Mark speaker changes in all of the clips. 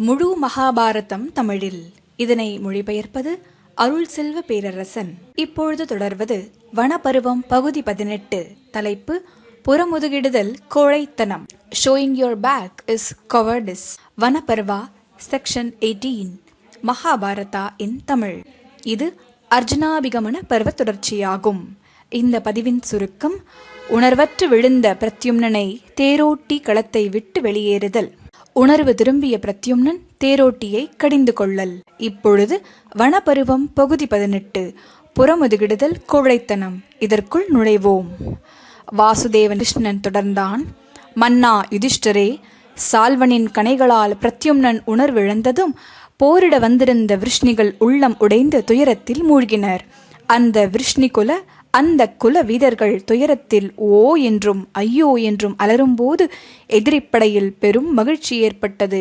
Speaker 1: முழு மகாபாரதம் தமிழில். இதனை மொழிபெயர்ப்பது அருள் செல்வ பேரரசன். இப்பொழுது தொடர்வது வனப்பருவம் பகுதி பதினெட்டு. தலைப்பு புறமுதுகிடுதல் கோழைத்தனம். Showing your back is cowardice Vanaparva section eighteen Mahabharata in Tamil. இது அர்ஜுனாபிகமன பருவ தொடர்ச்சியாகும். இந்த பதிவின் சுருக்கம் உணர்வற்று விழுந்த பிரத்யும்னனை தேரோட்டி களத்தை விட்டு வெளியேறுதல். உணர்வு திரும்பிய பிரத்யும்னன் தேரோட்டியை கடிந்து கொள்ளல். இப்பொழுது வனப்பருவம் பகுதி பதினெட்டு. புறமுதுகிடுதல் கோழைத்தனம். இதற்குள் நுழைவோம். வாசுதேவன் கிருஷ்ணன் தொடர்ந்தான். மன்னா யுதிஷ்டரே சால்வனின் கணைகளால் பிரத்யும்னன் உணர்விழந்ததும் போரிட வந்திருந்த விருஷ்ணிகள் உள்ளம் உடைந்து துயரத்தில் மூழ்கினர். அந்த விருஷ்ணிகுல அந்த குல வீரர்கள் துயரத்தில் ஓ என்றும் ஐயோ என்றும் அலரும்போது எதிரிப்படையில் பெரும் மகிழ்ச்சி ஏற்பட்டது.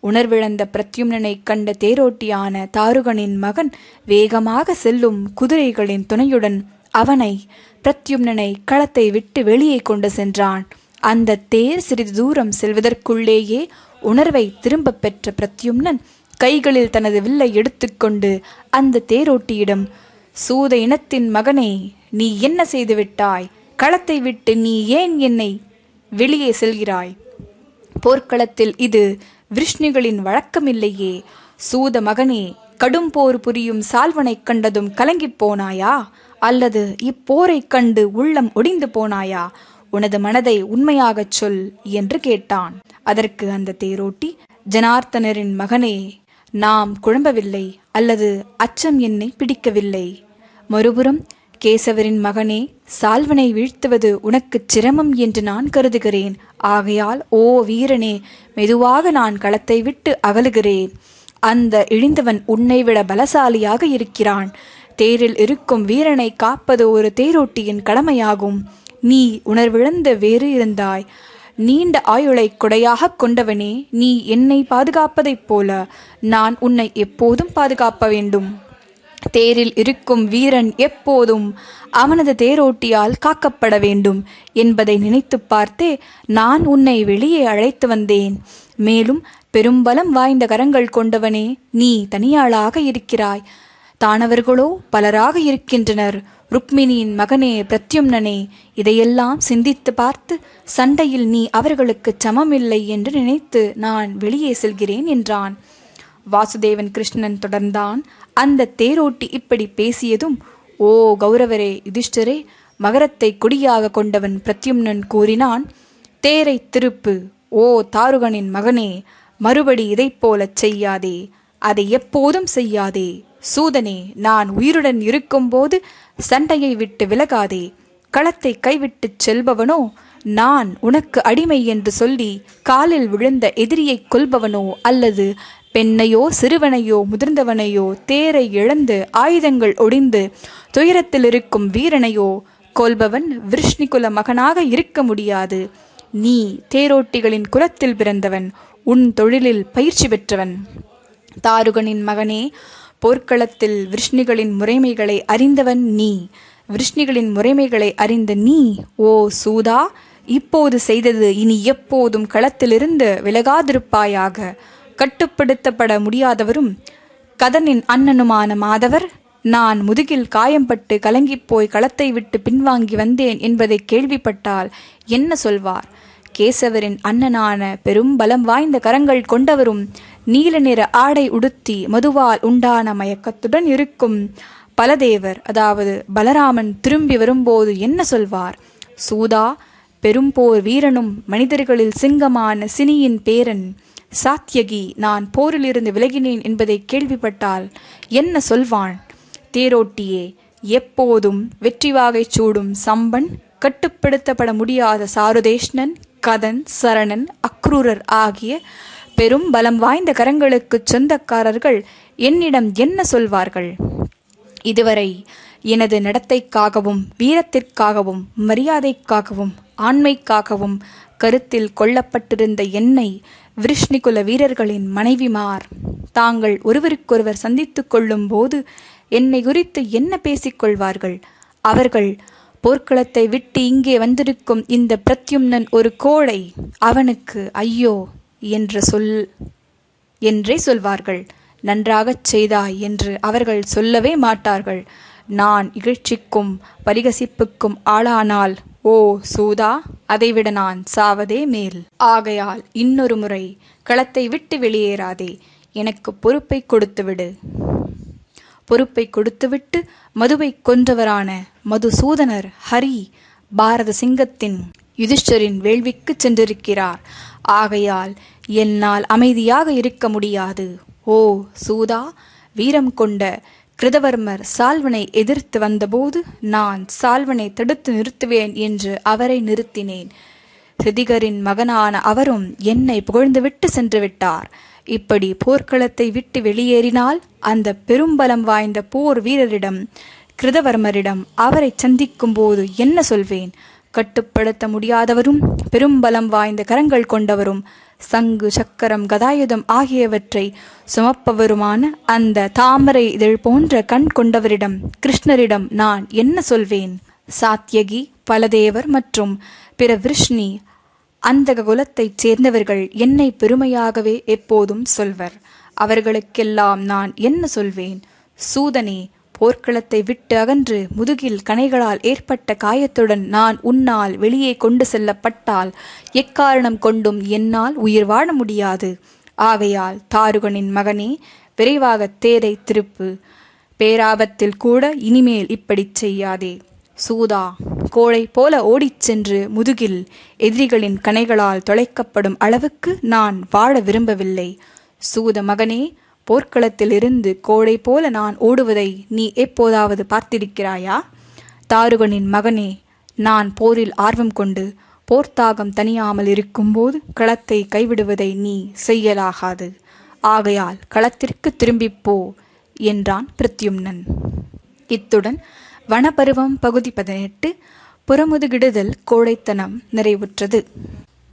Speaker 1: உணர்விழந்த பிரத்யும்னனை கண்ட தேரோட்டியான தாருகனின் மகன் வேகமாக செல்லும் குதிரைகளின் துணையுடன் அவனை பிரத்யும்னனை களத்தை விட்டு வெளியே கொண்டு சென்றான். அந்த தேர் சிறிது தூரம் செல்வதற்குள்ளேயே உணர்வை திரும்பப் பெற்ற பிரத்யும்னன் கைகளில் தனது வில்லை எடுத்துக்கொண்டு அந்த தேரோட்டியிடம் சூத இனத்தின் மகனே நீ என்ன செய்துவிட்டாய்? களத்தை விட்டு நீ ஏன் என்னை வெளியே செல்கிறாய்? போர்க்களத்தில் இது விஷ்ணுகளின் வழக்கமில்லையே. சூத மகனே கடும் போர் புரியும் சால்வனைக் கண்டதும் கலங்கிப் போனாயா? அல்லது இப்போரைக் கண்டு உள்ளம் ஒடிந்து போனாயா? உனது மனதை உண்மையாகச் சொல் என்று கேட்டான். அதற்கு அந்த தேரோட்டி ஜனார்த்தனரின் மகனே நாம் குழம்பவில்லை அல்லது அச்சம் என்னை பிடிக்கவில்லை. மறுபுறம் கேசவரின் மகனே சால்வனை வீழ்த்துவது உனக்கு சிரமம் என்று நான் கருதுகிறேன். ஆகையால் ஓ வீரனே மெதுவாக நான் களத்தை விட்டு அகலுகிறேன். அந்த இழிந்தவன் உன்னை விட பலசாலியாக இருக்கிறான். தேரில் இருக்கும் வீரனை காப்பது ஒரு தேரோட்டியின் கடமையாகும். நீ உணர்விழந்த வேறு இருந்தாய். நீண்ட ஆயுளை கொடையாகக் கொண்டவனே நீ என்னை பாதுகாப்பதைப் போல. நான் உன்னை எப்போதும் பாதுகாப்ப வேண்டும். தேரில் இருக்கும் வீரன் எப்போதும் அவனது தேரோட்டியால் காக்கப்பட வேண்டும் என்பதை நினைத்து பார்த்தே நான் உன்னை வெளியே அழைத்து வந்தேன். மேலும் பெரும்பலம் வாய்ந்த கரங்கள் கொண்டவனே நீ தனியாளாக இருக்கிறாய். தானவர்களோ பலராக இருக்கின்றனர். ருக்மிணியின் மகனே பிரத்யும்னனே இதையெல்லாம் சிந்தித்து பார்த்து சண்டையில் நீ அவர்களுக்கு சமமில்லை என்று நினைத்து நான் வெளியே செல்கிறேன் என்றான். வாசுதேவன் கிருஷ்ணன் தொடர்ந்தான். அந்த தேரோட்டி இப்படி பேசியதும் ஓ கௌரவரே யுதிஷ்டரே மகரத்தை கொடியாக கொண்டவன் பிரத்யும்னன் கூறினான் தேரை திருப்பு ஓ தாருகனின் மகனே மறுபடி இதைப் போலச் செய்யாதே அதை எப்போதும் செய்யாதே. சூதனே நான் உயிருடன் இருக்கும்போது சண்டையை விட்டு விலகாதே. களத்தை கைவிட்டுச் செல்பவனோ நான் உனக்கு அடிமை என்று சொல்லி காலில் விழுந்த எதிரியைக் கொல்பவனோ அல்லது பெண்ணையோ சிறுவனையோ முதிர்ந்தவனையோ தேரை இழந்து ஆயுதங்கள் ஒடிந்து துயரத்தில் இருக்கும் வீரனையோ கொல்பவன் விருஷ்ணிகுல மகனாக இருக்க முடியாது. நீ தேரோட்டிகளின் குலத்தில் பிறந்தவன் உன் தொழிலில் பயிற்சி பெற்றவன். தாருகனின் மகனே போர்க்களத்தில் விருஷ்ணிகளின் முறைமைகளை அறிந்தவன் நீ. விருஷ்ணிகளின் முறைமைகளை அறிந்த நீ ஓ சூதா இப்போது செய்தது இனி எப்போதும் களத்திலிருந்து விலகாதிருப்பாயாக. கட்டுப்படுத்தப்பட முடியாதவரும் கதனின் அண்ணனுமான மாதவர் நான் முதுகில் காயம்பட்டு கலங்கிப் போய் களத்தை விட்டு பின்வாங்கி வந்தேன் என்பதை கேள்விப்பட்டால் என்ன சொல்வார்? கேசவரின் அண்ணனான பெரும் பலம் வாய்ந்த கரங்கள் கொண்டவரும் நீல நிற ஆடை உடுத்தி மதுவால் உண்டான மயக்கத்துடன் இருக்கும் பலதேவர் அதாவது பலராமன் திரும்பி வரும்போது என்ன சொல்வார்? சூதா பெரும்போர் வீரனும் மனிதர்களில் சிங்கமான சினியின் பேரன் சாத்தியகி நான் போரிலிருந்து விலகினேன் என்பதை கேள்விப்பட்டால் என்ன சொல்வான்? தேரோட்டியே எப்போதும் வெற்றிவாகை சூடும் சம்பன் கட்டுப்படுத்தப்பட முடியாத சாருதேஷ்ணன் கதன் சரணன் அக்ரூரர் ஆகிய பெரும் பலம் வாய்ந்த கரங்களுக்கு சொந்தக்காரர்கள் என்னிடம் என்ன சொல்வார்கள்? இதுவரை எனது நடத்தைக்காகவும் வீரத்திற்காகவும் மரியாதைக்காகவும் ஆண்மைக்காகவும் கருத்தில் கொள்ளப்பட்டிருந்த என்னை விருஷ்ணிகுல வீரர்களின் மனைவிமார். தாங்கள் ஒருவருக்கொருவர் சந்தித்துக் கொள்ளும் போது என்னை குறித்து என்ன பேசிக்கொள்வார்கள் அவர்கள் போர்க்களத்தை விட்டு இங்கே வந்திருக்கும் இந்த பிரத்யும்னன் ஒரு கோழை அவனுக்கு ஐயோ என்ற சொல் என்றே சொல்வார்கள். நன்றாகச் செய்தாய் என்று அவர்கள் சொல்லவே மாட்டார்கள். நான் இகழ்ச்சிக்கும் பரிகசிப்புக்கும் ஆளானால் ஓ சூதா அதைவிட நான் சாவதே மேல். ஆகையால் இன்னொரு முறை களத்தை விட்டு வெளியேறாதே எனக்கு பொறுப்பை கொடுத்துவிடு. பொறுப்பை கொடுத்துவிட்டு மதுவை கொன்றவரான மதுசூதனர் ஹரி பாரத சிங்கத்தின் யுதிஷ்டரின் வேள்விக்கு சென்றிருக்கிறார். ஆகையால் என்னால் அமைதியாக இருக்க முடியாது. ஓ சூதா வீரம் கொண்ட கிருதவர்மர் சால்வனை எதிர்த்து வந்தபோது நான் சால்வனை தடுத்து நிறுத்துவேன் என்று அவரை நிறுத்தினேன். சிதிகரின் மகனான அவரும் என்னை புகழ்ந்துவிட்டு சென்று விட்டார். இப்படி போர்க்களத்தை விட்டு வெளியேறினால் அந்த பெரும்பலம் வாய்ந்த போர் வீரரிடம் கிருதவர்மரிடம் அவரை சந்திக்கும் போது என்ன சொல்வேன்? கட்டுப்படுத்த முடியாதவரும் பெரும்பலம் வாய்ந்த கரங்கள் கொண்டவரும் சங்கு சக்கரம் கதாயுதம் ஆகியவற்றை சுமப்பவருமான அந்த தாமரை இதழ் போன்ற கண் கொண்டவரிடம் கிருஷ்ணரிடம் நான் என்ன சொல்வேன்? சாத்யகி பலதேவர் மற்றும் பிற விருஷ்ணி அந்தக குலத்தைச் சேர்ந்தவர்கள் என்னை பெருமையாகவே எப்போதும் சொல்வர். அவர்களுக்கெல்லாம் நான் என்ன சொல்வேன்? சூதனே போர்க்களத்தை விட்டு அகன்று முதுகில் கணைகளால் ஏற்பட்ட காயத்துடன் நான் உன்னால் வெளியே கொண்டு செல்லப்பட்டால் எக்காரணம் கொண்டும் என்னால் உயிர் வாழ முடியாது. ஆகையால் தாருகனின் மகனே விரைவாக தேரை திருப்பு. பேராபத்தில் கூட இனிமேல் இப்படிச் செய்யாதே. சூதா கோழை போல ஓடிச் சென்று முதுகில் எதிரிகளின் கணைகளால் தொலைக்கப்படும் அளவுக்கு நான் வாழ விரும்பவில்லை. சூத மகனே போர்க்களத்திலிருந்து கோடை போல நான் ஓடுவதை நீ எப்போதாவது பார்த்திருக்கிறாயா? தாருகனின் மகனே நான் போரில் ஆர்வம் கொண்டு போர்த்தாகம் தனியாமல் இருக்கும்போது களத்தை கைவிடுவதை நீ செய்யலாகாது. ஆகையால் களத்திற்கு திரும்பிப் போ என்றான் பிரத்யும்னன். இத்துடன் வனப்பருவம் பகுதி பதினெட்டு புறமுதுகிடுதல் கோடைத்தனம் நிறைவுற்றது.